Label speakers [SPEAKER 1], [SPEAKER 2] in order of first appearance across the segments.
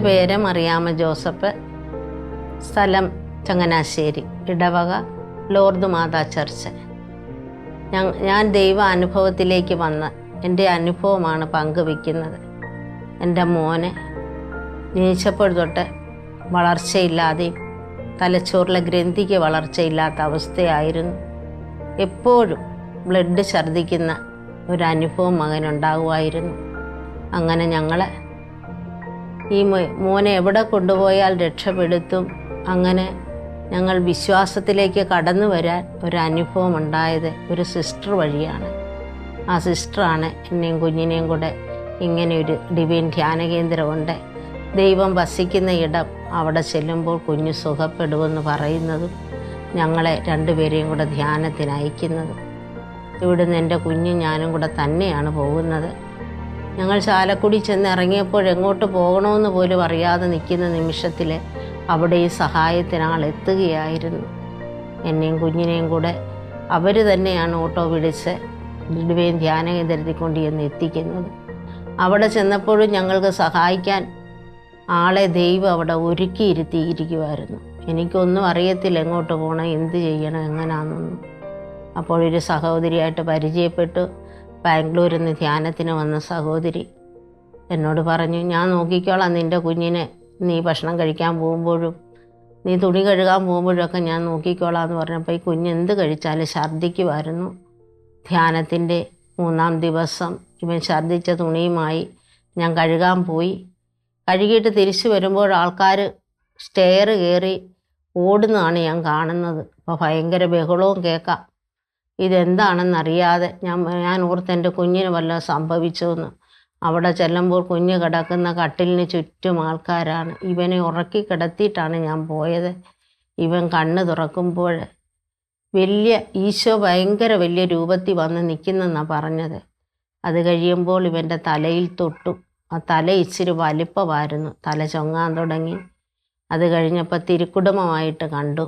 [SPEAKER 1] എന്റെ പേര് മറിയാമ്മ ജോസഫ്. സ്ഥലം ചങ്ങനാശ്ശേരി. ഇടവക ലോർദ് മാതാ ചർച്ച്. ഞാൻ ഞാൻ ദൈവ അനുഭവത്തിലേക്ക് വന്ന എന്റെ അനുഭവമാണ് പങ്കുവെക്കുന്നത് എന്റെ മോനെ ജനിച്ചപ്പോൾ തൊട്ട് വളർച്ചയില്ലാതെയും തലച്ചോറിലെ ഗ്രന്ഥിക്ക് വളർച്ചയില്ലാത്ത അവസ്ഥയായിരുന്നു. എപ്പോഴും ബ്ലഡ് ഛർദ്ദിക്കുന്ന ഒരു അനുഭവം മകനുണ്ടാകുമായിരുന്നു. അങ്ങനെ ഞങ്ങളെ ഈ മോനെ എവിടെ കൊണ്ടുപോയാൽ രക്ഷപ്പെടുത്തും? അങ്ങനെ ഞങ്ങൾ വിശ്വാസത്തിലേക്ക് കടന്നു വരാൻ ഒരു അനുഭവം ഉണ്ടായത് ഒരു സിസ്റ്റർ വഴിയാണ്. ആ സിസ്റ്ററാണ് എന്നെയും കുഞ്ഞിനെയും കൂടെ ഇങ്ങനെ ഒരു ഡിവൈൻ ധ്യാന കേന്ദ്രമുണ്ട് ദൈവം വസിക്കുന്ന ഇടം അവിടെ ചെല്ലുമ്പോൾ കുഞ്ഞ് സുഖപ്പെടുമെന്ന് പറയുന്നതും ഞങ്ങളെ രണ്ടുപേരെയും കൂടെ ധ്യാനത്തിന് അയക്കുന്നതും ഇവിടുന്ന് എന്റെ കുഞ്ഞും ഞാനും കൂടെ തന്നെയാണ് പോകുന്നത്. ഞങ്ങൾ ചാലക്കുടി ചെന്ന് ഇറങ്ങിയപ്പോൾ എങ്ങോട്ട് പോകണമെന്ന് പോലും അറിയാതെ നിൽക്കുന്ന നിമിഷത്തിൽ അവിടെ ഈ സഹായത്തിന് ആൾ എത്തുകയായിരുന്നു. എന്നെയും കുഞ്ഞിനെയും കൂടെ അവർ തന്നെയാണ് ഓട്ടോ പിടിച്ച് ഡിവൈൻ ധ്യാന കേന്ദ്രത്തിൽ ചെന്ന് എത്തിക്കുന്നത്. അവിടെ ചെന്നപ്പോഴും ഞങ്ങൾക്ക് സഹായിക്കാൻ ആളെ ദൈവം അവിടെ ഒരുക്കിയിരുത്തിയിരിക്കുമായിരുന്നു എനിക്കൊന്നും അറിയത്തില്ല എങ്ങോട്ട് പോകണം എന്ത് ചെയ്യണം എങ്ങനെയാണെന്നൊന്നും അപ്പോഴൊരു സഹോദരിയായിട്ട് പരിചയപ്പെട്ടു. ബാംഗ്ലൂരിൽ നിന്ന് ധ്യാനത്തിന് വന്ന സഹോദരി എന്നോട് പറഞ്ഞു ഞാൻ നോക്കിക്കോളാം നിന്റെ കുഞ്ഞിനെ. നീ ഭക്ഷണം കഴിക്കാൻ പോകുമ്പോഴും നീ തുണി കഴുകാൻ പോകുമ്പോഴൊക്കെ ഞാൻ നോക്കിക്കോളാം എന്ന് പറഞ്ഞപ്പോൾ ഈ കുഞ്ഞ് എന്ത് കഴിച്ചാലും ഛർദ്ദിക്കുമായിരുന്നു ധ്യാനത്തിന്റെ മൂന്നാം ദിവസം ഇവൻ ഛർദ്ദിച്ച തുണിയുമായി ഞാൻ കഴുകാൻ പോയി. കഴുകിയിട്ട് തിരിച്ചു വരുമ്പോൾ ആൾക്കാർ സ്റ്റെയർ കയറി ഓടുന്നതാണ് ഞാൻ കാണുന്നത്. അപ്പോൾ ഭയങ്കര ബഹളവും കേൾക്കാം. ഇതെന്താണെന്നറിയാതെ ഞാൻ ഞാൻ ഓർത്ത് എന്റെ കുഞ്ഞിന് വല്ലതും സംഭവിച്ചോന്ന് അവിടെ ചെല്ലുമ്പോൾ കുഞ്ഞ് കിടക്കുന്ന കട്ടിലിന് ചുറ്റും ആൾക്കാരാണ്. ഇവനെ ഉറക്കി കിടത്തിയിട്ടാണ് ഞാൻ പോയത്. ഇവൻ കണ്ണ് തുറക്കുമ്പോൾ വലിയ ഈശോ ഭയങ്കര വലിയ രൂപത്തിൽ വന്ന് നിൽക്കുന്നെന്നാണ് പറഞ്ഞത്. അത് കഴിയുമ്പോൾ ഇവന്റെ തലയിൽ തൊട്ടു ആ തല ഇച്ചിരി വലിപ്പമായിരുന്നു. തല ചൊങ്ങാൻ തുടങ്ങി. അത് കഴിഞ്ഞപ്പോൾ തിരുക്കുടുംബമായിട്ട് കണ്ടു.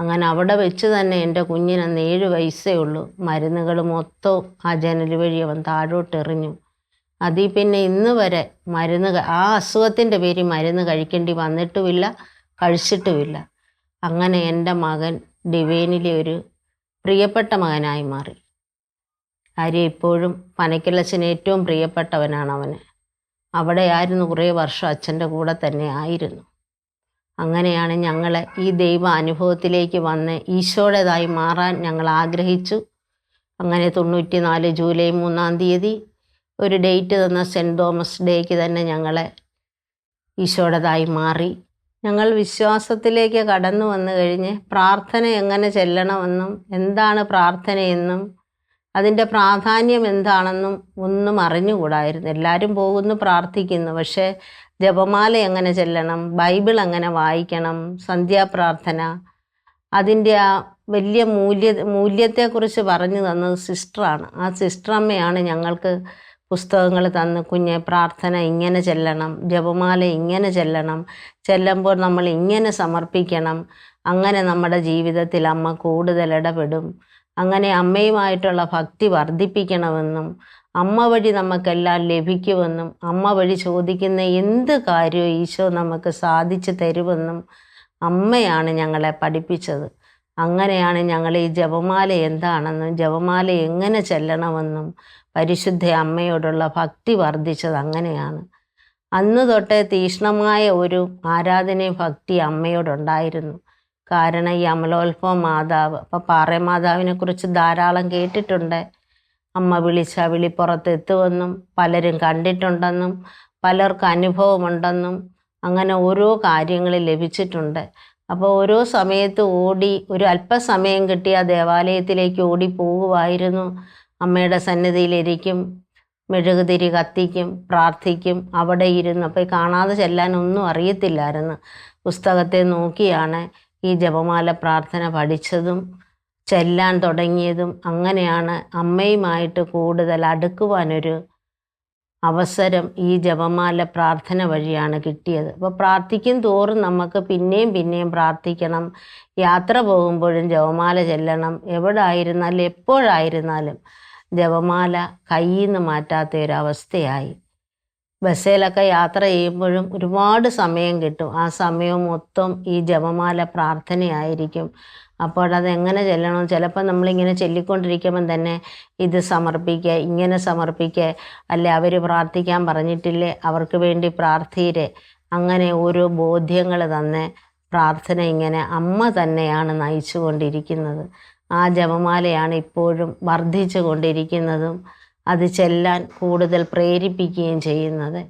[SPEAKER 1] അങ്ങനെ അവിടെ വെച്ച് തന്നെ എന്റെ കുഞ്ഞിന് അന്ന് ഏഴ് വയസ്സേ ഉള്ളൂ. മരുന്നുകൾ മൊത്തവും ആ ജനൽ വഴി അവൻ താഴോട്ട് എറിഞ്ഞു. അതിൽ പിന്നെ ഇന്ന് വരെ മരുന്ന് ആ അസുഖത്തിന്റെ പേരിൽ മരുന്ന് കഴിക്കേണ്ടി വന്നിട്ടുമില്ല കഴിച്ചിട്ടുമില്ല. അങ്ങനെ എന്റെ മകൻ ഡിവൈനിലെ ഒരു പ്രിയപ്പെട്ട മകനായി മാറി. ആര്യ ഇപ്പോഴും പനക്കിലച്ചന് ഏറ്റവും പ്രിയപ്പെട്ടവനാണ് അവന്. അവിടെയായിരുന്നു കുറേ വർഷം അച്ഛന്റെ കൂടെ തന്നെ ആയിരുന്നു. അങ്ങനെയാണ് ഞങ്ങൾ ഈ ദൈവ അനുഭവത്തിലേക്ക് വന്ന് ഈശോയുടേതായി മാറാൻ ഞങ്ങൾ ആഗ്രഹിച്ചു. അങ്ങനെ തൊണ്ണൂറ്റി നാല് ജൂലൈ മൂന്നാം തീയതി ഒരു ഡേറ്റ് തന്ന സെന്റ് തോമസ് ഡേക്ക് തന്നെ ഞങ്ങൾ ഈശോയുടേതായി മാറി. ഞങ്ങൾ വിശ്വാസത്തിലേക്ക് കടന്നു വന്നു കഴിഞ്ഞ് പ്രാർത്ഥന എങ്ങനെ ചെല്ലണമെന്നും എന്താണ് പ്രാർത്ഥനയെന്നും അതിന്റെ പ്രാധാന്യം എന്താണെന്നും ഒന്നും അറിഞ്ഞുകൂടായിരുന്നു. എല്ലാവരും പോകുന്നു പ്രാർത്ഥിക്കുന്നു. പക്ഷേ ജപമാല എങ്ങനെ ചെല്ലണം? ബൈബിൾ എങ്ങനെ വായിക്കണം? സന്ധ്യാപ്രാർത്ഥന. അതിന്റെ ആ വലിയ മൂല്യ മൂല്യത്തെക്കുറിച്ച് പറഞ്ഞു തന്നത് സിസ്റ്ററാണ്. ആ സിസ്റ്റർ അമ്മയാണ് ഞങ്ങൾക്ക് പുസ്തകങ്ങൾ തന്ന്. കുഞ്ഞെ പ്രാർത്ഥന ഇങ്ങനെ ചെല്ലണം. ജപമാല ഇങ്ങനെ ചെല്ലണം. ചെല്ലുമ്പോൾ നമ്മൾ ഇങ്ങനെ സമർപ്പിക്കണം. അങ്ങനെ നമ്മുടെ ജീവിതത്തിൽ അമ്മ കൂടുതൽ ഇടപെടും. അങ്ങനെ അമ്മയുമായിട്ടുള്ള ഭക്തി വർദ്ധിപ്പിക്കണമെന്നും അമ്മ വഴി നമുക്കെല്ലാം ലഭിക്കുമെന്നും അമ്മ വഴി ചോദിക്കുന്ന എന്ത് കാര്യവും ഈശോ നമുക്ക് സാധിച്ചു തരുമെന്നും അമ്മയാണ് ഞങ്ങളെ പഠിപ്പിച്ചത്. അങ്ങനെയാണ് ഞങ്ങൾ ഈ ജപമാല എന്താണെന്നും ജപമാല എങ്ങനെ ചെല്ലണമെന്നും പരിശുദ്ധ അമ്മയോടുള്ള ഭക്തി വർദ്ധിച്ചത് അങ്ങനെയാണ്. അന്ന് തൊട്ടേ തീക്ഷ്ണമായ ഒരു ആരാധനയും ഭക്തി അമ്മയോടുണ്ടായിരുന്നു. കാരണം ഈ അമലോത്ഭവ മാതാവ് അപ്പോൾ പാറ മാതാവിനെ കുറിച്ച് ധാരാളം കേട്ടിട്ടുണ്ട്. അമ്മ വിളിച്ച വിളി എത്തുമെന്നും പലരും കണ്ടിട്ടുണ്ടെന്നും പലർക്ക് അനുഭവമുണ്ടെന്നും അങ്ങനെ ഓരോ കാര്യങ്ങൾ ലഭിച്ചിട്ടുണ്ട്. അപ്പോൾ ഓരോ സമയത്ത് ഓടി ഒരു അല്പസമയം കിട്ടിയ ദേവാലയത്തിലേക്ക് ഓടി പോകുമായിരുന്നു അമ്മയുടെ സന്നിധിയിലിരിക്കും മെഴുകുതിരി കത്തിക്കും പ്രാർത്ഥിക്കും അവിടെ ഇരുന്ന്. അപ്പോൾ കാണാതെ ചെല്ലാനൊന്നും അറിയത്തില്ലായിരുന്നു. പുസ്തകത്തെ നോക്കിയാണ് ഈ ജപമാല പ്രാർത്ഥന പഠിച്ചതും ചെല്ലാൻ തുടങ്ങിയതും അങ്ങനെയാണ് അമ്മയുമായിട്ട് കൂടുതൽ അടുക്കുവാനൊരു അവസരം ഈ ജപമാല പ്രാർത്ഥന വഴിയാണ് കിട്ടിയത്. അപ്പോൾ പ്രാർത്ഥിക്കും തോറും നമുക്ക് പിന്നെയും പിന്നെയും പ്രാർത്ഥിക്കണം. യാത്ര പോകുമ്പോഴും ജപമാല ചെല്ലണം. എവിടെ ആയിരുന്നാലും എപ്പോഴായിരുന്നാലും ജപമാല കയ്യിൽ നിന്ന് മാറ്റാത്ത ഒരു അവസ്ഥയായി. ബസ്സിലൊക്കെ യാത്ര ചെയ്യുമ്പോഴും ഒരുപാട് സമയം കിട്ടും. ആ സമയം മൊത്തം ഈ ജപമാല പ്രാർത്ഥനയായിരിക്കും. അപ്പോൾ അത് എങ്ങനെ ചെല്ലണം? ചിലപ്പോൾ നമ്മളിങ്ങനെ ചൊല്ലിക്കൊണ്ടിരിക്കുമ്പം തന്നെ ഇത് സമർപ്പിക്കുക ഇങ്ങനെ സമർപ്പിക്കുക. അല്ലെ അവർ പ്രാർത്ഥിക്കാൻ പറഞ്ഞിട്ടില്ലേ അവർക്ക് വേണ്ടി പ്രാർത്ഥീരെ. അങ്ങനെ ഓരോ ബോധ്യങ്ങൾ തന്നെ പ്രാർത്ഥന ഇങ്ങനെ അമ്മ തന്നെയാണ് നയിച്ചു കൊണ്ടിരിക്കുന്നത് ആ ജപമാലയാണ് ഇപ്പോഴും വർദ്ധിച്ചു കൊണ്ടിരിക്കുന്നതും അത് ചെല്ലാൻ കൂടുതൽ പ്രേരിപ്പിക്കുകയും ചെയ്യുന്നത്.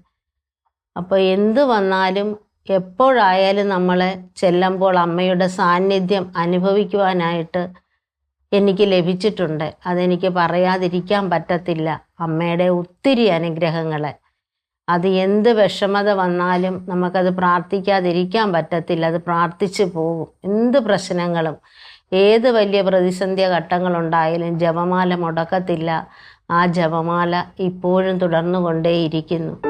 [SPEAKER 1] അപ്പോൾ എന്ത് വന്നാലും എപ്പോഴായാലും നമ്മളെ ചെല്ലുമ്പോൾ അമ്മയുടെ സാന്നിധ്യം അനുഭവിക്കുവാനായിട്ട് എനിക്ക് ലഭിച്ചിട്ടുണ്ട്. അതെനിക്ക് പറയാതിരിക്കാൻ പറ്റത്തില്ല. അമ്മയുടെ ഒത്തിരി അനുഗ്രഹങ്ങളെ. അത് എന്ത് വിഷമത വന്നാലും നമുക്കത് പ്രാർത്ഥിക്കാതിരിക്കാൻ പറ്റത്തില്ല. അത് പ്രാർത്ഥിച്ചു പോകും. എന്ത് പ്രശ്നങ്ങളും ഏത് വലിയ പ്രതിസന്ധി ഘട്ടങ്ങളുണ്ടായാലും ജപമാല മുടക്കത്തില്ല. ആ ജപമാല ഇപ്പോഴും തുടർന്നു തുടർന്നുകൊണ്ടേയിരിക്കുന്നു.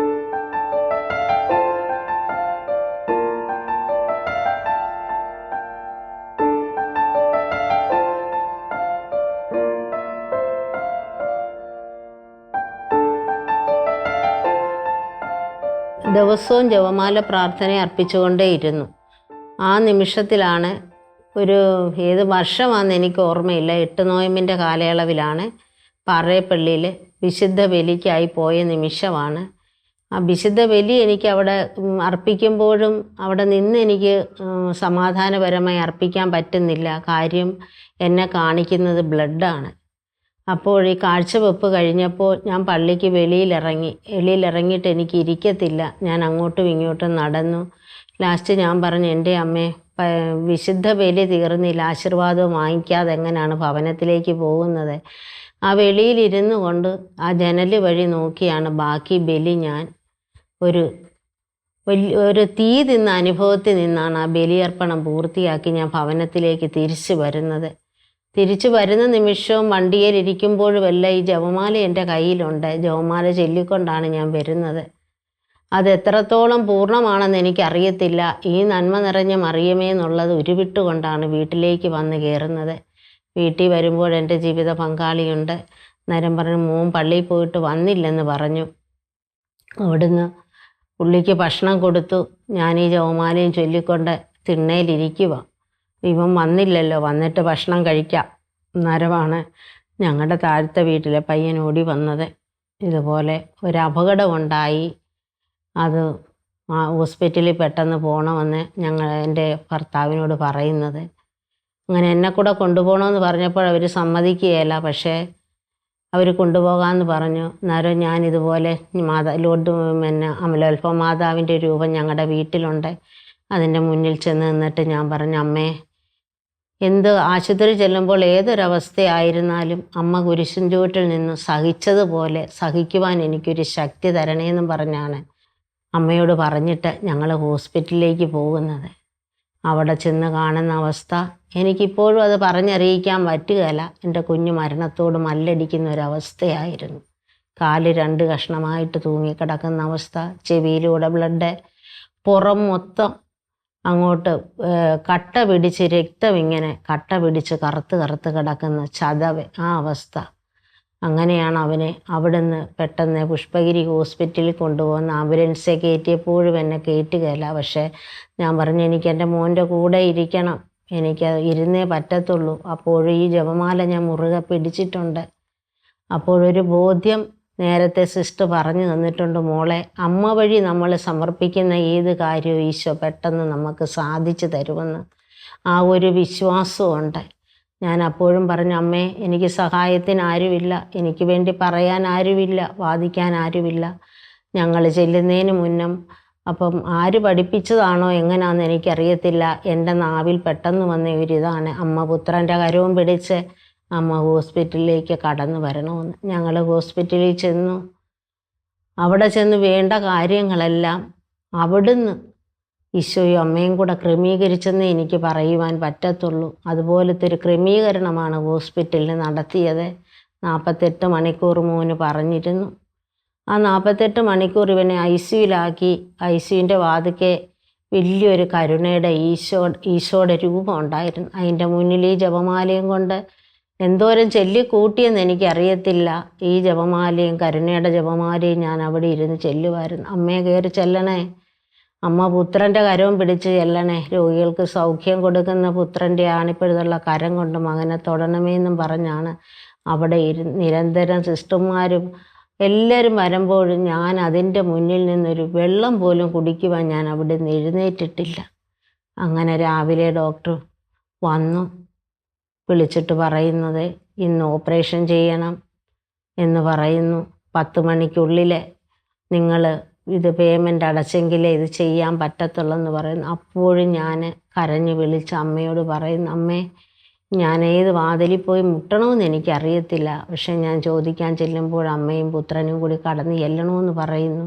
[SPEAKER 1] ദിവസവും ജപമാല പ്രാർത്ഥന അർപ്പിച്ചുകൊണ്ടേയിരുന്നു. ആ നിമിഷത്തിലാണ് ഒരു ഏത് വർഷമാണെന്ന് എനിക്ക് ഓർമ്മയില്ല. എട്ട് നോയമ്പിന്റെ കാലയളവിലാണ് പാറേപ്പള്ളിയിൽ വിശുദ്ധ ബലിക്കായി പോയ നിമിഷമാണ്. ആ വിശുദ്ധ ബലി എനിക്ക് അവിടെ അർപ്പിക്കുമ്പോഴും അവിടെ നിന്ന് എനിക്ക് സമാധാനപരമായി അർപ്പിക്കാൻ പറ്റുന്നില്ല. കാര്യം എന്നെ കാണിക്കുന്നത് ബ്ലഡാണ്. അപ്പോൾ ഈ കാഴ്ചവെപ്പ് കഴിഞ്ഞപ്പോൾ ഞാൻ പള്ളിക്ക് വെളിയിലിറങ്ങി. വെളിയിലിറങ്ങിയിട്ട് എനിക്ക് ഇരിക്കത്തില്ല. ഞാൻ അങ്ങോട്ടും ഇങ്ങോട്ടും നടന്നു. ലാസ്റ്റ് ഞാൻ പറഞ്ഞു എന്റെ അമ്മേ വിശുദ്ധ ബലി തീർന്നില്ല. ആശീർവാദം വാങ്ങിക്കാതെ എങ്ങനെയാണ് ഭവനത്തിലേക്ക് പോകുന്നത്? ആ വെളിയിലിരുന്നു കൊണ്ട് ആ ജനൽ വഴി നോക്കിയാണ് ബാക്കി ബലി ഞാൻ ഒരു വലിയ ഒരു തീ തിന്ന അനുഭവത്തിൽ നിന്നാണ് ആ ബലിയർപ്പണം പൂർത്തിയാക്കി ഞാൻ ഭവനത്തിലേക്ക് തിരിച്ചു വരുന്നത്. തിരിച്ചു വരുന്ന നിമിഷവും വണ്ടിയിൽ ഇരിക്കുമ്പോഴുമല്ല ഈ ജവമാല എന്റെ കയ്യിലുണ്ട്. ജവമാല ചൊല്ലിക്കൊണ്ടാണ് ഞാൻ വരുന്നത്. അത് എത്രത്തോളം പൂർണമാണെന്ന് എനിക്കറിയത്തില്ല. ഈ നന്മ നിറഞ്ഞ മറിയമേ എന്നുള്ളത് ഉരുവിട്ടുകൊണ്ടാണ് വീട്ടിലേക്ക് വന്ന് കയറുന്നത്. വീട്ടിൽ വരുമ്പോൾ എന്റെ ജീവിത പങ്കാളിയുണ്ട്. നേരം പറഞ്ഞു മോൻ പള്ളിയിൽ പോയിട്ട് വന്നില്ലെന്ന് പറഞ്ഞു. അവിടുന്ന് പുള്ളിക്ക് ഭക്ഷണം കൊടുത്തു. ഞാൻ ഈ ജവമാലയും ചൊല്ലിക്കൊണ്ട് തിണ്ണയിലിരിക്കുക ഇവൻ വന്നില്ലല്ലോ വന്നിട്ട് ഭക്ഷണം കഴിക്കാം. നരവാണ് ഞങ്ങളുടെ താഴത്തെ വീട്ടിലെ പയ്യൻ ഓടി വന്നത്. ഇതുപോലെ ഒരു അപകടമുണ്ടായി അത് ഹോസ്പിറ്റലിൽ പെട്ടെന്ന് പോകണമെന്ന് ഞങ്ങൾ എന്റെ ഭർത്താവിനോട് പറയുന്നത്. അങ്ങനെ എന്നെ കൂടെ കൊണ്ടുപോകണമെന്ന് പറഞ്ഞപ്പോൾ അവർ സമ്മതിക്കുകയില്ല. പക്ഷേ അവർ കൊണ്ടുപോകാമെന്ന് പറഞ്ഞു. നേരം ഞാൻ ഇതുപോലെ മാതാ ലോഡ് പിന്നെ അമലോൽഫ മാതാവിന്റെ രൂപം ഞങ്ങളുടെ വീട്ടിലുണ്ട്. അതിന്റെ മുന്നിൽ ചെന്ന് നിന്നിട്ട് ഞാൻ പറഞ്ഞു അമ്മേ എന്ത് ആശുപത്രി ചെല്ലുമ്പോൾ ഏതൊരവസ്ഥയായിരുന്നാലും അമ്മ കുരിശും ചുവട്ടിൽ നിന്ന് സഹിച്ചതുപോലെ സഹിക്കുവാൻ എനിക്കൊരു ശക്തി തരണേന്നും പറഞ്ഞാണ് അമ്മയോട് പറഞ്ഞിട്ട് ഞങ്ങൾ ഹോസ്പിറ്റലിലേക്ക് പോകുന്നത്. അവിടെ ചെന്ന് കാണുന്ന അവസ്ഥ എനിക്കിപ്പോഴും അത് പറഞ്ഞറിയിക്കാൻ പറ്റുകയില്ല. എന്റെ കുഞ്ഞു മരണത്തോട് മല്ലടിക്കുന്ന ഒരവസ്ഥയായിരുന്നു. കാൽ രണ്ട് കഷ്ണമായിട്ട് തൂങ്ങിക്കിടക്കുന്ന അവസ്ഥ. ചെവിയിലൂടെ ബ്ലഡ് പുറം മൊത്തം അങ്ങോട്ട് കട്ട പിടിച്ച് രക്തം ഇങ്ങനെ കട്ട പിടിച്ച് കറുത്ത് കറുത്ത് കിടക്കുന്ന ചതവ് ആ അവസ്ഥ. അങ്ങനെയാണ് അവനെ അവിടുന്ന് പെട്ടെന്ന് പുഷ്പഗിരി ഹോസ്പിറ്റലിൽ കൊണ്ടുപോകുന്ന ആംബുലൻസെ കയറ്റിയപ്പോഴും എന്നെ കയറ്റുകയില്ല പക്ഷേ ഞാൻ പറഞ്ഞു എനിക്ക് എന്റെ മോന്റെ കൂടെ ഇരിക്കണം. എനിക്ക് ഇരുന്നേ പറ്റത്തുള്ളൂ. അപ്പോഴും ഈ ജപമാല ഞാൻ മുറുകെ പിടിച്ചിട്ടുണ്ട്. അപ്പോഴൊരു ബോധ്യം നേരത്തെ സിസ്റ്റർ പറഞ്ഞു തന്നിട്ടുണ്ട് മോളെ അമ്മ വഴി നമ്മൾ സമർപ്പിക്കുന്ന ഏത് കാര്യവും ഈശോ പെട്ടെന്ന് നമുക്ക് സാധിച്ചു തരുമെന്ന്. ആ ഒരു വിശ്വാസമുണ്ട്. ഞാൻ അപ്പോഴും പറഞ്ഞു അമ്മേ എനിക്ക് സഹായത്തിന് ആരുമില്ല. എനിക്ക് വേണ്ടി പറയാൻ ആരുമില്ല വാദിക്കാൻ ആരുമില്ല. ഞങ്ങൾ ചെല്ലുന്നതിന് മുന്നം അപ്പം ആര് പഠിപ്പിച്ചതാണോ എങ്ങനെയാണെന്ന് എനിക്കറിയത്തില്ല. എന്റെ നാവിൽ പെട്ടെന്ന് വന്ന ഒരിതാണ് അമ്മ പുത്രന്റെ കരവും പിടിച്ച് അമ്മ ഹോസ്പിറ്റലിലേക്ക് കടന്നു വരണമെന്ന്. ഞങ്ങൾ ഹോസ്പിറ്റലിൽ ചെന്നു. അവിടെ ചെന്ന് വേണ്ട കാര്യങ്ങളെല്ലാം അവിടുന്ന് ഈശോയും അമ്മയും കൂടെ ക്രമീകരിച്ചെന്ന് എനിക്ക് പറയുവാൻ പറ്റത്തുള്ളൂ. അതുപോലത്തെ ഒരു ക്രമീകരണമാണ് ഹോസ്പിറ്റലിൽ നടത്തിയത്. നാൽപ്പത്തെട്ട് മണിക്കൂർ മോന് പറഞ്ഞിരുന്നു. ആ നാൽപ്പത്തെട്ട് മണിക്കൂർ ഇവനെ ഐ സിയുലാക്കി. ഐ സിയുന്റെ വാതിക്കെ വലിയൊരു കരുണയുടെ ഈശോ ഈശോയുടെ രൂപം ഉണ്ടായിരുന്നു. അതിന്റെ മുന്നിൽ ഈ ജപമാലയും കൊണ്ട് എന്തോരം ചൊല്ലിക്കൂട്ടിയെന്ന് എനിക്കറിയത്തില്ല. ഈ ജപമാലയും കരുണയുടെ ജപമാലയും ഞാൻ അവിടെ ഇരുന്ന് ചെല്ലുമായിരുന്നു അമ്മയെ കയറി ചെല്ലണേ. അമ്മ പുത്രന്റെ കരവും പിടിച്ച് ചെല്ലണേ. രോഗികൾക്ക് സൗഖ്യം കൊടുക്കുന്ന പുത്രന്റെ ആണിപ്പഴുതുള്ള കരം കൊണ്ട് മകനെ തൊടണമേ എന്നും പറഞ്ഞാണ് അവിടെ ഇരു നിരന്തരം സിസ്റ്റർമാരും എല്ലാവരും വരുമ്പോഴും ഞാൻ അതിന്റെ മുന്നിൽ നിന്നൊരു വെള്ളം പോലും കുടിക്കുവാൻ ഞാൻ അവിടെ നിന്ന് എഴുന്നേറ്റിട്ടില്ല. അങ്ങനെ രാവിലെ ഡോക്ടർ വന്നു. വിളിച്ചിട്ട് പറയുന്നത് ഇന്ന് ഓപ്പറേഷൻ ചെയ്യണം എന്ന് പറയുന്നു. പത്ത് മണിക്കുള്ളിൽ നിങ്ങൾ ഇത് പേയ്മെന്റ് അടച്ചെങ്കിലേ ഇത് ചെയ്യാൻ പറ്റത്തുള്ളൂ എന്ന് പറയുന്നു. അപ്പോഴും ഞാൻ കരഞ്ഞു വിളിച്ച് അമ്മയോട് പറയുന്നു അമ്മേ ഞാൻ ഏത് വാതിലിൽ പോയി മുട്ടണമെന്ന് എനിക്കറിയത്തില്ല. പക്ഷെ ഞാൻ ചോദിക്കാൻ ചെല്ലുമ്പോൾ അമ്മയും പുത്രനും കൂടി കടന്ന് ചെല്ലണമെന്ന് പറയുന്നു.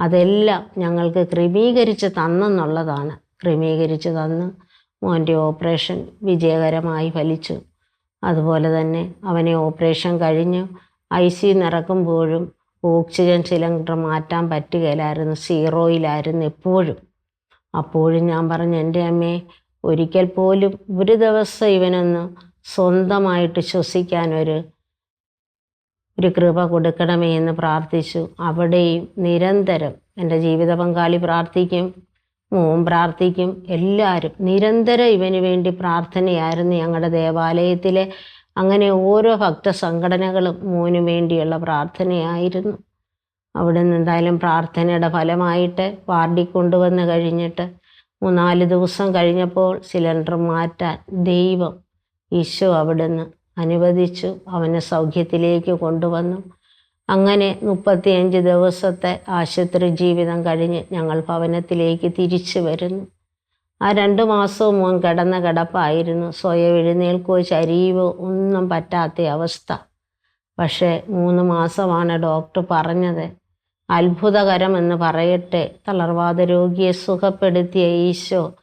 [SPEAKER 1] അതെല്ലാം ഞങ്ങൾക്ക് ക്രമീകരിച്ച് തന്നെന്നുള്ളതാണ്. ക്രമീകരിച്ച് തന്ന് മോന്റെ ഓപ്പറേഷൻ വിജയകരമായി ഫലിച്ചു. അതുപോലെ തന്നെ അവനെ ഓപ്പറേഷൻ കഴിഞ്ഞ് ഐ സി നിറക്കുമ്പോഴും ഓക്സിജൻ സിലിണ്ടർ മാറ്റാൻ പറ്റുകയില്ലായിരുന്നു സീറോയിലായിരുന്നു എപ്പോഴും. അപ്പോഴും ഞാൻ പറഞ്ഞു എന്റെ അമ്മയെ ഒരിക്കൽ പോലും ഒരു ദിവസം ഇവനൊന്ന് സ്വന്തമായിട്ട് ശ്വസിക്കാനൊരു ഒരു കൃപ കൊടുക്കണമേ എന്ന് പ്രാർത്ഥിച്ചു. അവിടെയും നിരന്തരം എന്റെ ജീവിത പങ്കാളി പ്രാർത്ഥിക്കും. പ്രാർത്ഥിക്കും. എല്ലാവരും നിരന്തരം ഇവന് വേണ്ടി പ്രാർത്ഥനയായിരുന്നു ഞങ്ങളുടെ ദേവാലയത്തിലെ അങ്ങനെ ഓരോ ഭക്ത സംഘടനകളും മോന് വേണ്ടിയുള്ള പ്രാർത്ഥനയായിരുന്നു. അവിടെ നിന്ന് എന്തായാലും പ്രാർത്ഥനയുടെ ഫലമായിട്ട് വാർഡിൽ കൊണ്ടുവന്ന് കഴിഞ്ഞിട്ട് മൂന്നാൽ ദിവസം കഴിഞ്ഞപ്പോൾ സിലിണ്ടർ മാറ്റാൻ ദൈവം ഈശോ അവിടുന്ന് അനുവദിച്ചു. അവനെ സൗഖ്യത്തിലേക്ക് കൊണ്ടുവന്നു. അങ്ങനെ മുപ്പത്തിയഞ്ച് ദിവസത്തെ ആശുപത്രി ജീവിതം കഴിഞ്ഞ് ഞങ്ങൾ ഭവനത്തിലേക്ക് തിരിച്ചു വരുന്നു. ആ രണ്ട് മാസവും മോൻ കിടന്ന കിടപ്പായിരുന്നു. സ്വയം എഴുന്നേൽക്കോ ചരിയുവോ ഒന്നും പറ്റാത്ത അവസ്ഥ. പക്ഷേ മൂന്ന് മാസമാണ് ഡോക്ടർ പറഞ്ഞത്. അത്ഭുതകരമെന്ന് പറയട്ടെ. തളർവാദ രോഗിയെ സുഖപ്പെടുത്തിയ ഈശോ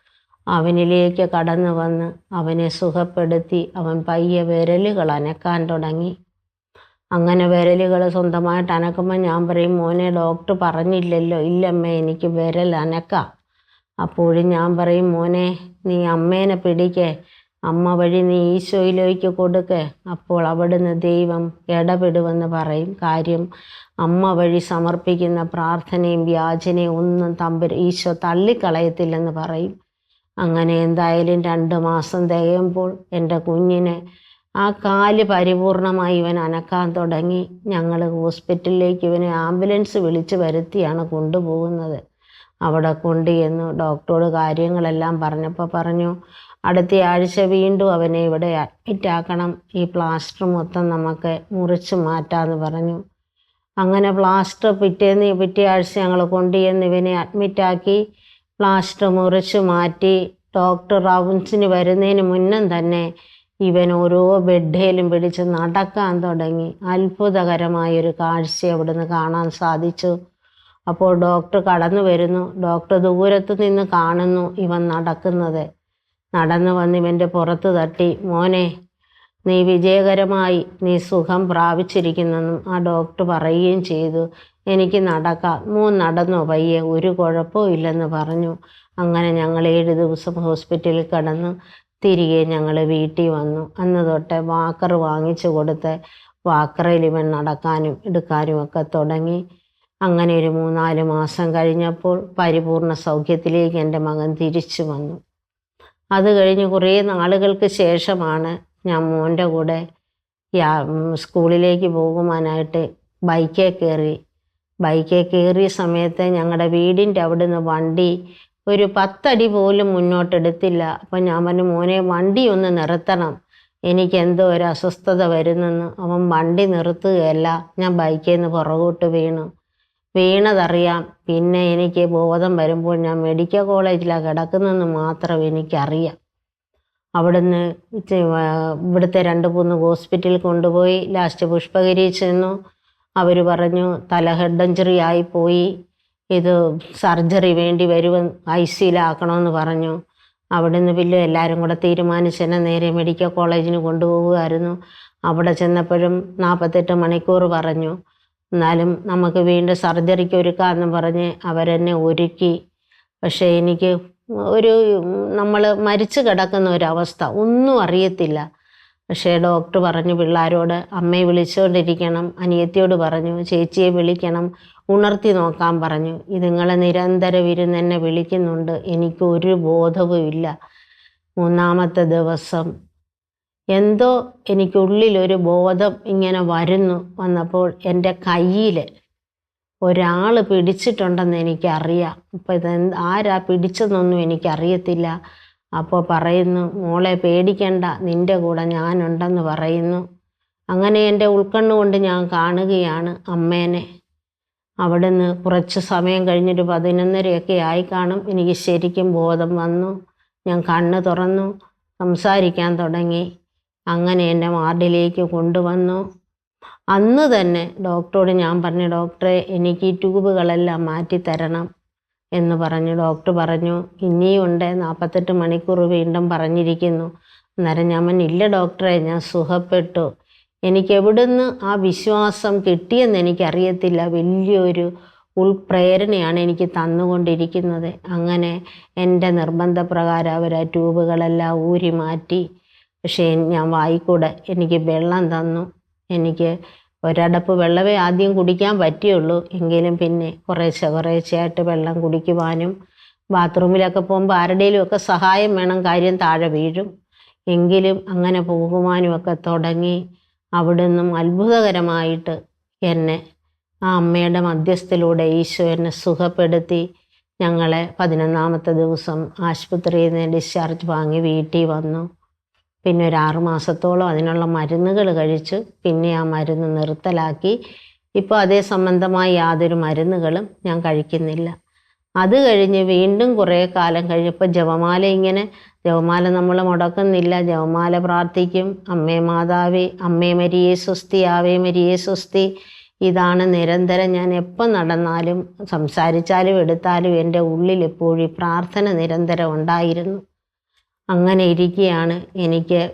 [SPEAKER 1] അവനിലേക്ക് കടന്നു വന്ന് അവനെ സുഖപ്പെടുത്തി. അവൻ പയ്യെ വിരലുകൾ അനക്കാൻ തുടങ്ങി. അങ്ങനെ വിരലുകൾ സ്വന്തമായിട്ട് അനക്കുമ്പോൾ ഞാൻ പറയും മോനെ ഡോക്ടർ പറഞ്ഞില്ലല്ലോ. ഇല്ലമ്മേ എനിക്ക് വിരൽ അനക്കാം. അപ്പോഴും ഞാൻ പറയും മോനെ നീ അമ്മേനെ പിടിക്കേ. അമ്മ വഴി നീ ഈശോയിലേക്ക് കൊടുക്കേ. അപ്പോൾ അവിടുന്ന് ദൈവം ഇടപെടുമെന്ന് പറയും. കാര്യം അമ്മ വഴി സമർപ്പിക്കുന്ന പ്രാർത്ഥനയും വ്യാജനയും ഒന്നും തമ്പുര ഈശോ തള്ളിക്കളയത്തില്ലെന്ന് പറയും. അങ്ങനെ എന്തായാലും രണ്ട് മാസം തികയുമ്പോൾ എന്റെ കുഞ്ഞിനെ ആ കാൽ പരിപൂർണമായി ഇവൻ അനക്കാൻ തുടങ്ങി. ഞങ്ങൾ ഹോസ്പിറ്റലിലേക്ക് ഇവനെ ആംബുലൻസ് വിളിച്ച് വരുത്തിയാണ് കൊണ്ടുപോകുന്നത്. അവിടെ കൊണ്ട് എന്ന് ഡോക്ടറോട് കാര്യങ്ങളെല്ലാം പറഞ്ഞപ്പോൾ പറഞ്ഞു അടുത്ത ആഴ്ച വീണ്ടും അവനെ ഇവിടെ അഡ്മിറ്റ് ആക്കണം. ഈ പ്ലാസ്റ്റർ മൊത്തം നമുക്ക് മുറിച്ച് മാറ്റാമെന്ന് പറഞ്ഞു. അങ്ങനെ പ്ലാസ്റ്റർ പിറ്റേന്ന് പിറ്റേ ആഴ്ച ഞങ്ങൾ കൊണ്ടുചെന്ന് ഇവനെ അഡ്മിറ്റാക്കി പ്ലാസ്റ്റർ മുറിച്ച് മാറ്റി. ഡോക്ടർ റൗൺസിന് വരുന്നതിന് മുന്നം തന്നെ ഇവൻ ഓരോ ബെഡേലും പിടിച്ച് നടക്കാൻ തുടങ്ങി. അത്ഭുതകരമായൊരു കാഴ്ച അവിടുന്ന് കാണാൻ സാധിച്ചു. അപ്പോൾ ഡോക്ടർ കടന്നു വരുന്നു. ഡോക്ടർ ദൂരത്തു നിന്ന് കാണുന്നു ഇവൻ നടക്കുന്നത്. നടന്നു വന്ന് ഇവന്റെ പുറത്ത് തട്ടി. മോനെ നീ വിജയകരമായി നീ സുഖം പ്രാപിച്ചിരിക്കുന്നെന്നും ആ ഡോക്ടർ പറയുകയും ചെയ്തു. എനിക്ക് നടക്കാം. മൂന്ന് നടന്നോ പയ്യെ. ഒരു കുഴപ്പവും ഇല്ലെന്ന് പറഞ്ഞു. അങ്ങനെ ഞങ്ങൾ ഏഴ് ദിവസം ഹോസ്പിറ്റലിൽ കിടന്നു. തിരികെ ഞങ്ങൾ വീട്ടിൽ വന്നു. അന്ന് തൊട്ട് വാക്കർ വാങ്ങിച്ചു കൊടുത്ത് വാക്കറിൽ ഇവൻ നടക്കാനും എടുക്കാനും ഒക്കെ തുടങ്ങി. അങ്ങനെ ഒരു മൂന്നാൽ മാസം കഴിഞ്ഞപ്പോൾ പരിപൂർണ സൗഖ്യത്തിലേക്ക് എന്റെ മകൻ തിരിച്ചു വന്നു. അത് കഴിഞ്ഞ് കുറേ നാളുകൾക്ക് ശേഷമാണ് ഞാൻ മോന്റെ കൂടെ യാ- സ്കൂളിലേക്ക് പോകുവാനായിട്ട് ബൈക്കേ കയറി. ബൈക്കേ കയറിയ സമയത്ത് ഞങ്ങളുടെ വീടിന്റെ അവിടുന്ന് വണ്ടി ഒരു പത്തടി പോലും മുന്നോട്ടെടുത്തില്ല. അപ്പം ഞാൻ പറഞ്ഞു മോനെ വണ്ടി ഒന്ന് നിർത്തണം. എനിക്കെന്തോ ഒരു അസ്വസ്ഥത വരുന്നെന്ന്. അവൻ വണ്ടി നിർത്തുകയല്ല. ഞാൻ ബൈക്കിൽ നിന്ന് പുറകോട്ട് വീണു. വീണതറിയാം. പിന്നെ എനിക്ക് ബോധം വരുമ്പോൾ ഞാൻ മെഡിക്കൽ കോളേജിലാണ് കിടക്കുന്നതെന്ന് മാത്രം എനിക്കറിയാം. അവിടുന്ന് ഇവിടുത്തെ രണ്ട് മൂന്ന് ഹോസ്പിറ്റലിൽ കൊണ്ടുപോയി. ലാസ്റ്റ് പുഷ്പഗിരി ചെന്നു. അവർ പറഞ്ഞു തല ഹെഡ് ഇഞ്ചുറി ആയിപ്പോയി ഇത് സർജറി വേണ്ടി വരുമെന്ന് ഐ സിയിലാക്കണമെന്ന് പറഞ്ഞു. അവിടുന്ന് പിന്നെ എല്ലാവരും കൂടെ തീരുമാനിച്ചെന്നെ നേരെ മെഡിക്കൽ കോളേജിന് കൊണ്ടുപോകുമായിരുന്നു അവിടെ ചെന്നപ്പോഴും നാൽപ്പത്തെട്ട് മണിക്കൂർ പറഞ്ഞു. എന്നാലും നമുക്ക് വീണ്ടും സർജറിക്ക് ഒരുക്കാമെന്ന് പറഞ്ഞ് അവരെന്നെ ഒരുക്കി. പക്ഷേ എനിക്ക് ഒരു നമ്മൾ മരിച്ചു കിടക്കുന്ന ഒരവസ്ഥ ഒന്നും അറിയത്തില്ല. പക്ഷേ ഡോക്ടർ പറഞ്ഞു പിള്ളേരോട് അമ്മയെ വിളിച്ചുകൊണ്ടിരിക്കണം അനിയത്തിയോട് പറഞ്ഞു ചേച്ചിയെ വിളിക്കണം ഉണർത്തി നോക്കാൻ പറഞ്ഞു. ഇതുങ്ങളെ നിരന്തരം ഇരുന്ന് എന്നെ വിളിക്കുന്നുണ്ട്. എനിക്ക് ഒരു ബോധവും ഇല്ല മൂന്നാമത്തെ ദിവസം എന്തോ എനിക്കുള്ളിലൊരു ബോധം ഇങ്ങനെ വരുന്നു. വന്നപ്പോൾ എന്റെ കയ്യിൽ ഒരാൾ പിടിച്ചിട്ടുണ്ടെന്ന് എനിക്കറിയാം. അപ്പോൾ ഇത് ആരാ പിടിച്ചതെന്നൊന്നും എനിക്കറിയത്തില്ല. അപ്പോൾ പറയുന്നു മോളെ പേടിക്കണ്ട. നിന്റെ കൂടെ ഞാനുണ്ടെന്ന് പറയുന്നു. അങ്ങനെ എന്റെ ഉൾക്കണ്ണുകൊണ്ട് ഞാൻ കാണുകയാണ് അമ്മേനെ. അവിടുന്ന് കുറച്ച് സമയം കഴിഞ്ഞൊരു പതിനൊന്നരയൊക്കെ ആയി കാണും. എനിക്ക് ശരിക്കും ബോധം വന്നു. ഞാൻ കണ്ണ് തുറന്നു. സംസാരിക്കാൻ തുടങ്ങി. അങ്ങനെ എന്നെ വാർഡിലേക്ക് കൊണ്ടുവന്നു. അന്ന് തന്നെ ഡോക്ടറോട് ഞാൻ പറഞ്ഞു ഡോക്ടറെ എനിക്ക് ഈ ട്യൂബുകളെല്ലാം മാറ്റിത്തരണം എന്ന് പറഞ്ഞു. ഡോക്ടർ പറഞ്ഞു ഇനിയുണ്ട്. നാൽപ്പത്തെട്ട് മണിക്കൂർ വീണ്ടും പറഞ്ഞിരിക്കുന്നു. അന്നേരം ഞാൻ ഇല്ല ഡോക്ടറെ ഞാൻ സുഖപ്പെട്ടു. എനിക്ക് എവിടുന്ന് ആ വിശ്വാസം കിട്ടിയെന്ന് എനിക്കറിയത്തില്ല. വലിയൊരു ഉൾപ്രേരണയാണ് എനിക്ക് തന്നുകൊണ്ടിരിക്കുന്നത്. അങ്ങനെ എന്റെ നിർബന്ധപ്രകാരം അവർ ആ ട്യൂബുകളെല്ലാം ഊരി മാറ്റി. പക്ഷേ ഞാൻ വായിക്കൂടെ? എനിക്ക് വെള്ളം തന്നു. എനിക്ക് ഒരടപ്പ് വെള്ളമേ ആദ്യം കുടിക്കാൻ പറ്റിയുള്ളൂ. എങ്കിലും പിന്നെ കുറേശ്ശെ കുറേശ്ശെയായിട്ട് വെള്ളം കുടിക്കുവാനും ബാത്റൂമിലൊക്കെ പോകുമ്പോൾ ആരുടെയും ഒക്കെ സഹായം വേണം കാര്യം താഴെ വീഴും. എങ്കിലും അങ്ങനെ പോകുവാനുമൊക്കെ തുടങ്ങി. അവിടുന്നും അത്ഭുതകരമായിട്ട് എന്നെ ആ അമ്മയുടെ മധ്യസ്ഥിലൂടെ ഈശോ എന്നെ സുഖപ്പെടുത്തി ഞങ്ങളെ പതിനൊന്നാമത്തെ ദിവസം ആശുപത്രിയിൽ നിന്ന് ഡിസ്ചാർജ് വാങ്ങി വീട്ടിൽ വന്നു. പിന്നെ ഒരു ആറു മാസത്തോളം അതിനുള്ള മരുന്നുകൾ കഴിച്ചു. പിന്നെ ആ മരുന്ന് നിർത്തലാക്കി. ഇപ്പോൾ അതേ സംബന്ധമായി യാതൊരു മരുന്നുകളും ഞാൻ കഴിക്കുന്നില്ല. അത് കഴിഞ്ഞ് വീണ്ടും കുറേ കാലം കഴിഞ്ഞപ്പോൾ ജപമാല ഇങ്ങനെ ജപമാല നമ്മൾ മുടക്കുന്നില്ല. ജവമാല പ്രാർത്ഥിക്കും. അമ്മേ മാതാവേ അമ്മേ മരിയേ സ്വസ്തി ആവേ മരിയേ സ്വസ്തി. ഇതാണ് നിരന്തരം ഞാൻ എപ്പോൾ നടന്നാലും സംസാരിച്ചാലും എടുത്താലും എന്റെ ഉള്ളിൽ എപ്പോഴും ഈ പ്രാർത്ഥന നിരന്തരം ഉണ്ടായിരുന്നു. അങ്ങനെ ഇരിക്കുകയാണ്. എനിക്ക്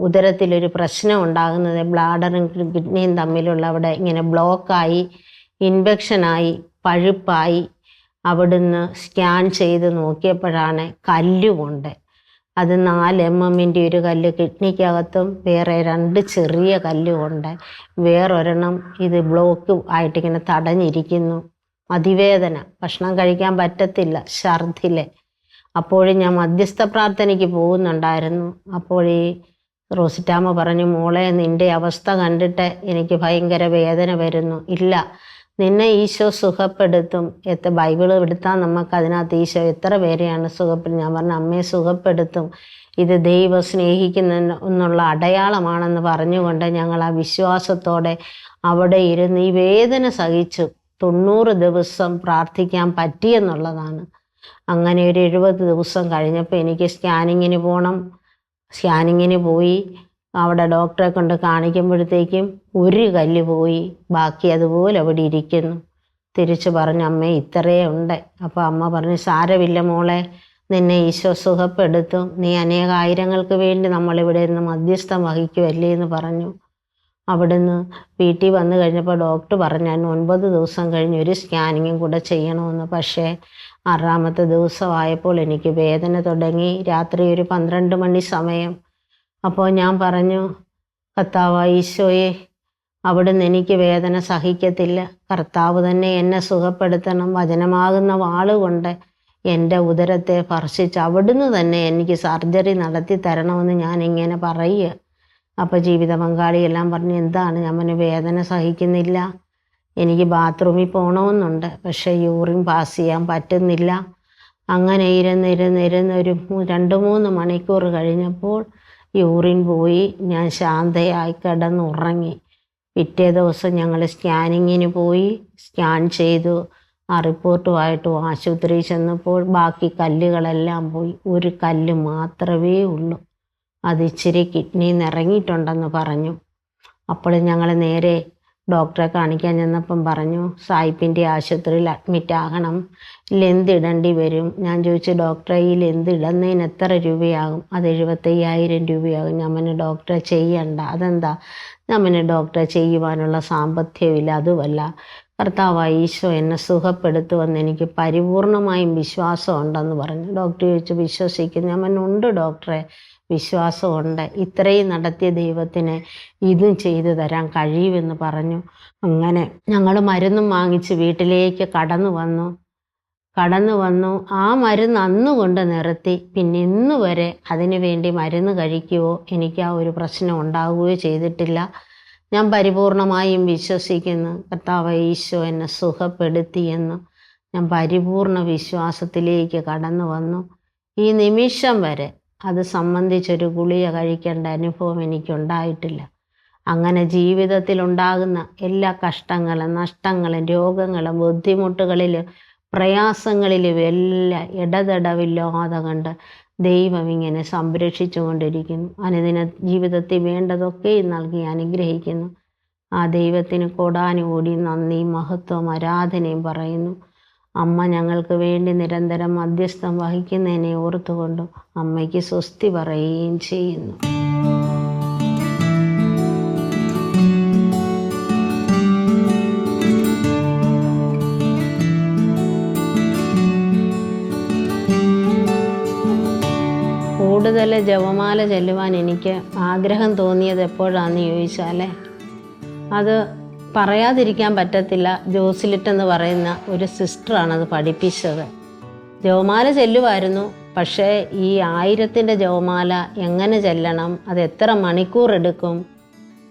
[SPEAKER 1] ഉദരത്തിലൊരു പ്രശ്നം ഉണ്ടാകുന്നത് ബ്ലാഡറും കിഡ്നിയും തമ്മിലുള്ള അവിടെ ഇങ്ങനെ ബ്ലോക്കായി ഇൻഫെക്ഷനായി പഴുപ്പായി. അവിടുന്ന് സ്കാൻ ചെയ്ത് നോക്കിയപ്പോഴാണ് കല്ലുകൊണ്ട് അത് നാല് എം എമ്മിന്റെ ഒരു കല്ല് കിഡ്നിക്കകത്തും വേറെ രണ്ട് ചെറിയ കല്ലുകൊണ്ട് വേറൊരെണ്ണം ഇത് ബ്ലോക്ക് ആയിട്ടിങ്ങനെ തടഞ്ഞിരിക്കുന്നു. അതിവേദന. ഭക്ഷണം കഴിക്കാൻ പറ്റത്തില്ല. ഛർദിലെ അപ്പോഴും ഞാൻ മധ്യസ്ഥ പ്രാർത്ഥനയ്ക്ക് പോകുന്നുണ്ടായിരുന്നു. അപ്പോഴീ റോസിറ്റാമ്മ പറഞ്ഞു മോളെ നിന്റെ അവസ്ഥ കണ്ടിട്ട് എനിക്ക് ഭയങ്കര വേദന വരുന്നു. ഇല്ല നിന്നെ ഈശോ സുഖപ്പെടുത്തും. എത്ര ബൈബിൾ എടുത്താൽ നമുക്ക് അതിനകത്ത് ഈശോ എത്ര പേരെയാണ് സുഖപ്പെടും ഞാൻ പറഞ്ഞു അമ്മയെ സുഖപ്പെടുത്തും. ഇത് ദൈവം സ്നേഹിക്കുന്ന എന്നുള്ള അടയാളമാണെന്ന് പറഞ്ഞുകൊണ്ട് ഞങ്ങൾ ആ വിശ്വാസത്തോടെ അവിടെ ഇരുന്ന് ഈ വേദന സഹിച്ചു. തൊണ്ണൂറ് ദിവസം പ്രാർത്ഥിക്കാൻ പറ്റിയെന്നുള്ളതാണ്. അങ്ങനെ ഒരു എഴുപത് ദിവസം കഴിഞ്ഞപ്പോൾ എനിക്ക് സ്കാനിങ്ങിന് പോകണം സ്കാനിങ്ങിന് പോയി. അവിടെ ഡോക്ടറെ കൊണ്ട് കാണിക്കുമ്പോഴത്തേക്കും ഒരു കല്ല് പോയി. ബാക്കി അതുപോലെ അവിടെ ഇരിക്കുന്നു. തിരിച്ചു പറഞ്ഞു അമ്മ ഇത്രയേ ഉണ്ട്. അപ്പോൾ അമ്മ പറഞ്ഞു സാരമില്ല മോളെ നിന്നെ ഈശോ സുഖപ്പെടുത്തും. നീ അനേകായിരങ്ങൾക്ക് വേണ്ടി നമ്മളിവിടെ നിന്ന് മധ്യസ്ഥം വഹിക്കുമല്ലേ എന്ന് പറഞ്ഞു. അവിടുന്ന് വീട്ടിൽ വന്നു കഴിഞ്ഞപ്പോൾ ഡോക്ടർ പറഞ്ഞു ഒൻപത് ദിവസം കഴിഞ്ഞ് ഒരു സ്കാനിങ്ങും കൂടെ ചെയ്യണമെന്ന്. പക്ഷേ ആറാമത്തെ ദിവസമായപ്പോൾ എനിക്ക് വേദന തുടങ്ങി. രാത്രി ഒരു പന്ത്രണ്ട് മണി സമയം അപ്പോൾ ഞാൻ പറഞ്ഞു കർത്താവ് ഈശോയെ അവിടുന്ന് എനിക്ക് വേദന സഹിക്കത്തില്ല. കർത്താവ് തന്നെ എന്നെ സുഖപ്പെടുത്തണം. വചനമാകുന്ന വാളുകൊണ്ട് എന്റെ ഉദരത്തെ സ്പർശിച്ച് അവിടുന്ന് തന്നെ എനിക്ക് സർജറി നടത്തി തരണമെന്ന് ഞാൻ ഇങ്ങനെ പറയുക. അപ്പോൾ ജീവിത പങ്കാളിയെല്ലാം പറഞ്ഞു എന്താണ്? ഞാൻ വേദന സഹിക്കുന്നില്ല. എനിക്ക് ബാത്റൂമിൽ പോകണമെന്നുണ്ട്. പക്ഷേ യൂറിൻ പാസ് ചെയ്യാൻ പറ്റുന്നില്ല. അങ്ങനെ ഇരുന്ന് ഒരു രണ്ട് മൂന്ന് മണിക്കൂർ കഴിഞ്ഞപ്പോൾ യൂറിൻ പോയി ഞാൻ ശാന്തയായി കിടന്നുറങ്ങി. പിറ്റേ ദിവസം ഞങ്ങൾ സ്കാനിങ്ങിന് പോയി സ്കാൻ ചെയ്തു. ആ റിപ്പോർട്ടുമായിട്ട് ആശുപത്രി ചെന്നപ്പോൾ ബാക്കി കല്ലുകളെല്ലാം പോയി. ഒരു കല്ല് മാത്രമേ ഉള്ളൂ. അതിച്ചിരി ഇച്ചിരി നിറങ്ങിയിട്ടുണ്ടെന്ന് പറഞ്ഞു. അപ്പോൾ ഞങ്ങൾ നേരെ ഡോക്ടറെ കാണിക്കാൻ ചെന്നപ്പം പറഞ്ഞു സായിപ്പിന്റെ ആശുപത്രിയിൽ അഡ്മിറ്റ് ആകണം. ലെന്ത് ഇടേണ്ടി വരും. ഞാൻ ചോദിച്ചു ഡോക്ടറെ ഈ ലെന്ത് ഇടുന്നതിന് എത്ര രൂപയാകും? അത് എഴുപത്തയ്യായിരം രൂപയാകും. ഞാൻ പിന്നെ ഡോക്ടറെ ചെയ്യണ്ട. അതെന്താ? ഞാൻ പിന്നെ ഡോക്ടറെ ചെയ്യുവാനുള്ള സാമ്പത്തികമില്ല അതുമല്ല. കർത്താവ് ഈശോ എന്നെ സുഖപ്പെടുത്തുമെന്ന് എനിക്ക് പരിപൂർണമായും വിശ്വാസം ഉണ്ടെന്ന് പറഞ്ഞു. ഡോക്ടർ ചോദിച്ചു വിശ്വസിക്കുന്നു? ഞാൻ പറഞ്ഞു ഉണ്ട് ഡോക്ടറെ. വിശ്വാസമുണ്ട്. ഇത്രയും നടത്തിയ ദൈവത്തിന് ഇതും ചെയ്തു തരാൻ കഴിയുമെന്ന് പറഞ്ഞു. അങ്ങനെ ഞങ്ങൾ മരുന്നും വാങ്ങിച്ച് വീട്ടിലേക്ക് കടന്നു വന്നു. കടന്നു വന്നു. ആ മരുന്ന് അന്ന് കൊണ്ട് നിർത്തി. പിന്നെ ഇന്ന് വരെ അതിനു വേണ്ടി മരുന്ന് കഴിക്കുകയോ എനിക്ക് ആ ഒരു പ്രശ്നം ഉണ്ടാവുകയോ ചെയ്തിട്ടില്ല. ഞാൻ പരിപൂർണമായും വിശ്വസിക്കുന്നു. കർത്താവ് ഈശോ എന്നെ സുഖപ്പെടുത്തിയെന്നു ഞാൻ പരിപൂർണ വിശ്വാസത്തിലേക്ക് കടന്നു വന്നു. ഈ നിമിഷം വരെ അത് സംബന്ധിച്ചൊരു ഗുളിക കഴിക്കേണ്ട അനുഭവം എനിക്കുണ്ടായിട്ടില്ല. അങ്ങനെ ജീവിതത്തിൽ ഉണ്ടാകുന്ന എല്ലാ കഷ്ടങ്ങളും നഷ്ടങ്ങളും രോഗങ്ങളും ബുദ്ധിമുട്ടുകളിലും പ്രയാസങ്ങളിലും എല്ലാം ഇടതടവില്ലാതെ കണ്ട് ദൈവം ഇങ്ങനെ സംരക്ഷിച്ചു കൊണ്ടിരിക്കുന്നു. അനുദിന ജീവിതത്തിൽ വേണ്ടതൊക്കെയും നൽകി അനുഗ്രഹിക്കുന്നു. ആ ദൈവത്തിന് കോടാനുകൂടി നന്ദി മഹത്വം ആരാധനയും പറയുന്നു. അമ്മ ഞങ്ങൾക്ക് വേണ്ടി നിരന്തരം മധ്യസ്ഥം വഹിക്കുന്നതിനെ ഓർത്തുകൊണ്ടും അമ്മയ്ക്ക് സ്വസ്തി പറയുകയും ചെയ്യുന്നു. കൂടുതൽ ജപമാല ചെല്ലുവാൻ എനിക്ക് ആഗ്രഹം തോന്നിയത് എപ്പോഴാണെന്ന് ചോദിച്ചാൽ അത് പറയാതിരിക്കാൻ പറ്റത്തില്ല. ജോസിലിട്ടെന്ന് പറയുന്ന ഒരു സിസ്റ്ററാണ് അത് പഠിപ്പിച്ചത്. ജവമാല ചെല്ലുമായിരുന്നു. പക്ഷേ ഈ ആയിരത്തിന്റെ ജവമാല എങ്ങനെ ചെല്ലണം? അത് എത്ര മണിക്കൂർ എടുക്കും?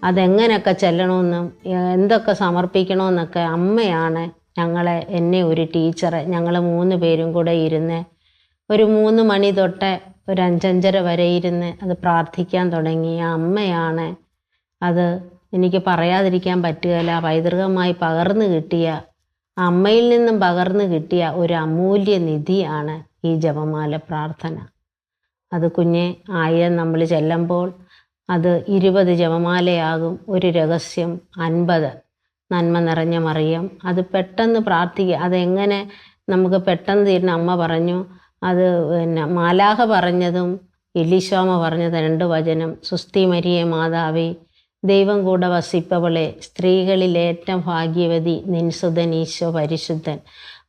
[SPEAKER 1] അതെങ്ങനെയൊക്കെ ചെല്ലണമെന്നും എന്തൊക്കെ സമർപ്പിക്കണമെന്നൊക്കെ അമ്മയാണ് ഞങ്ങളെ എന്നെ ഒരു ടീച്ചറെ. ഞങ്ങൾ മൂന്ന് പേരും കൂടെ ഇരുന്ന് ഒരു മൂന്ന് മണി തൊട്ട് ഒരു അഞ്ചഞ്ചര വരെ ഇരുന്ന് അത് പ്രാർത്ഥിക്കാൻ തുടങ്ങി. അമ്മയാണ് അത് എനിക്ക് പറയാതിരിക്കാൻ പറ്റുകയില്ല. പൈതൃകമായി പകർന്നു കിട്ടിയ അമ്മയിൽ നിന്നും പകർന്നു കിട്ടിയ ഒരു അമൂല്യ നിധിയാണ് ഈ ജപമാല പ്രാർത്ഥന. അത് കുഞ്ഞെ ആയിരം നമ്മൾ ചെല്ലുമ്പോൾ അത് ഇരുപത് ജപമാലയാകും. ഒരു രഹസ്യം അൻപത്. നന്മ നിറഞ്ഞ മറിയം. അത് പെട്ടെന്ന് പ്രാർത്ഥിക്കുക. അതെങ്ങനെ നമുക്ക് പെട്ടെന്ന് തീരുന്ന അമ്മ പറഞ്ഞു. അത് പിന്നെ മാലാഹ പറഞ്ഞതും എലിശോമ പറഞ്ഞത് രണ്ട് വചനം. സുസ്തി മരിയെ മാതാവേ ദൈവം കൂടെ വസിപ്പവളെ സ്ത്രീകളിൽ ഏറ്റവും ഭാഗ്യവതി നിൻസുതൻ ഈശോ പരിശുദ്ധൻ.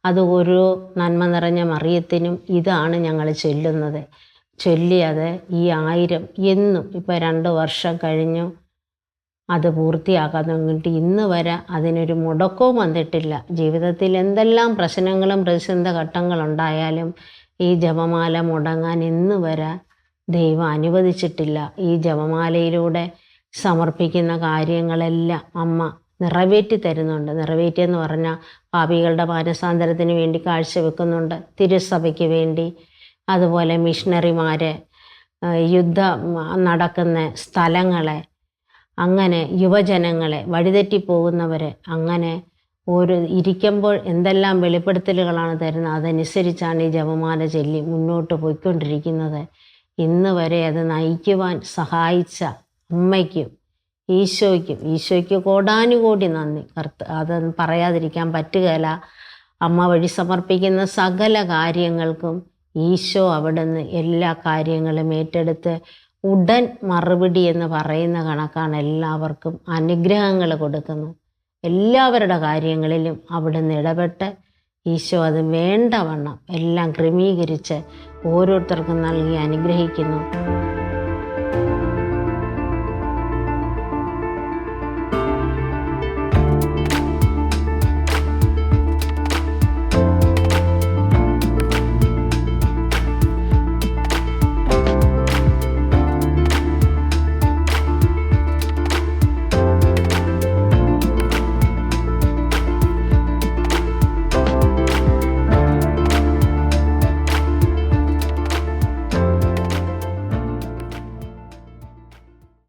[SPEAKER 1] അത് ഓരോ നന്മ നിറഞ്ഞ മറിയത്തിനും ഇതാണ് ഞങ്ങൾ ചൊല്ലുന്നത്. ചൊല്ലിയത് ഈ ആയിരം എന്നും ഇപ്പോൾ രണ്ട് വർഷം കഴിഞ്ഞു. അത് പൂർത്തിയാക്കാൻ തുടങ്ങിയിട്ട് ഇന്ന് വരെ അതിനൊരു മുടക്കവും വന്നിട്ടില്ല. ജീവിതത്തിൽ എന്തെല്ലാം പ്രശ്നങ്ങളും പ്രതിസന്ധ ഘട്ടങ്ങളുണ്ടായാലും ഈ ജപമാല മുടങ്ങാൻ ഇന്ന് വരെ ദൈവം അനുവദിച്ചിട്ടില്ല. ഈ ജപമാലയിലൂടെ സമർപ്പിക്കുന്ന കാര്യങ്ങളെല്ലാം അമ്മ നിറവേറ്റി തരുന്നുണ്ട്. നിറവേറ്റി എന്ന് പറഞ്ഞാൽ പാപികളുടെ മാനസാന്തരത്തിന് വേണ്ടി കാഴ്ചവെക്കുന്നുണ്ട്. തിരുസഭയ്ക്ക് വേണ്ടി. അതുപോലെ മിഷണറിമാർ യുദ്ധം നടക്കുന്ന സ്ഥലങ്ങളെ അങ്ങനെ യുവജനങ്ങളെ വഴിതെറ്റിപ്പോകുന്നവരെ അങ്ങനെ ഒരു ഇരിക്കുമ്പോൾ എന്തെല്ലാം വെളിപ്പെടുത്തലുകളാണ് തരുന്നത് അതനുസരിച്ചാണ് ഈ ജപമാല ചൊല്ലി മുന്നോട്ട് പോയിക്കൊണ്ടിരിക്കുന്നത്. ഇന്ന് വരെ അത് നയിക്കുവാൻ സഹായിച്ച അമ്മയ്ക്കും ഈശോയ്ക്കും ഈശോയ്ക്ക് കോടാനുകോടി നന്ദി. കർത്ത അത് പറയാതിരിക്കാൻ പറ്റുകയില്ല. അമ്മ വഴി സമർപ്പിക്കുന്ന സകല കാര്യങ്ങൾക്കും ഈശോ അവിടുന്ന് എല്ലാ കാര്യങ്ങളും ഏറ്റെടുത്ത് ഉടൻ മറുപടി എന്ന് പറയുന്ന കണക്കാണ് എല്ലാവർക്കും അനുഗ്രഹങ്ങൾ കൊടുക്കുന്നത് എല്ലാവരുടെ കാര്യങ്ങളിലും അവിടുന്ന് ഇടപെട്ട് ഈശോ അത് വേണ്ടവണ്ണം എല്ലാം ക്രമീകരിച്ച് ഓരോരുത്തർക്കും നൽകി അനുഗ്രഹിക്കുന്നു.